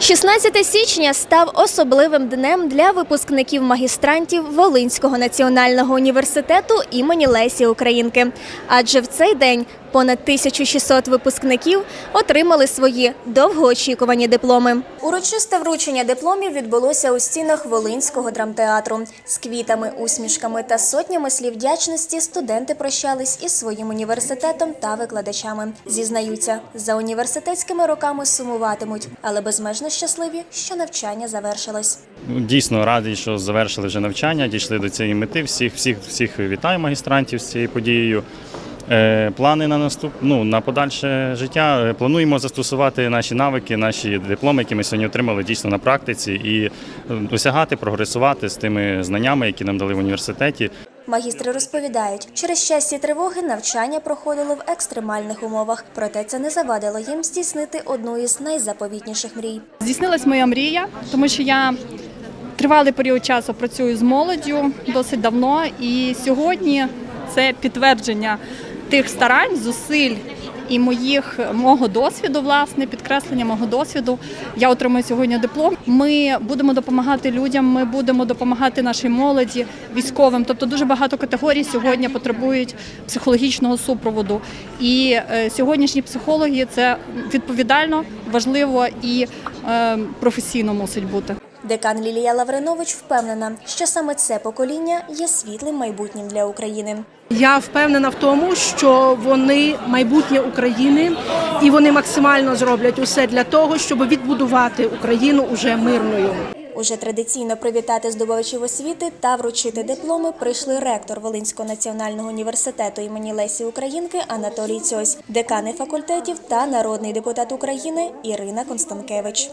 16 січня став особливим днем для випускників магістрантів Волинського національного університету імені Лесі Українки. Адже в цей день понад 1600 випускників отримали свої довгоочікувані дипломи. Урочисте вручення дипломів відбулося у стінах Волинського драмтеатру. З квітами, усмішками та сотнями слів вдячності студенти прощались із своїм університетом та викладачами. Зізнаються, за університетськими роками сумуватимуть, але безмежно щасливі, що навчання завершилось. Ну, Дійсно радий, що завершили вже навчання, дійшли до цієї мети. Всіх, всіх, всіх вітаю магістрантів з цією подією. Е, Плани на наступ, ну, на подальше життя. Е, Плануємо застосувати наші навики, наші дипломи, які ми сьогодні отримали дійсно на практиці, і е, досягати, прогресувати з тими знаннями, які нам дали в університеті. Магістри розповідають, через щастя тривоги навчання проходило в екстремальних умовах, проте це не завадило їм здійснити одну із найзаповітніших мрій. Здійснилась моя мрія, тому що я тривалий період часу працюю з молоддю досить давно, і сьогодні це підтвердження тих старань, зусиль і моїх мого досвіду, власне, підкреслення мого досвіду. Я отримую сьогодні диплом. Ми будемо допомагати людям. Ми будемо допомагати нашій молоді, військовим. Тобто дуже багато категорій сьогодні потребують психологічного супроводу. І е, сьогоднішні психологи це відповідально, важливо і е, професійно мусить бути. Декан Лілія Лавринович впевнена, що саме це покоління є світлим майбутнім для України. Я впевнена в тому, що вони майбутнє України, і вони максимально зроблять усе для того, щоб відбудувати Україну уже мирною. Уже традиційно привітати здобувачів освіти та вручити дипломи прийшли ректор Волинського національного університету імені Лесі Українки Анатолій Цьось, декани факультетів та народний депутат України Ірина Констанкевич.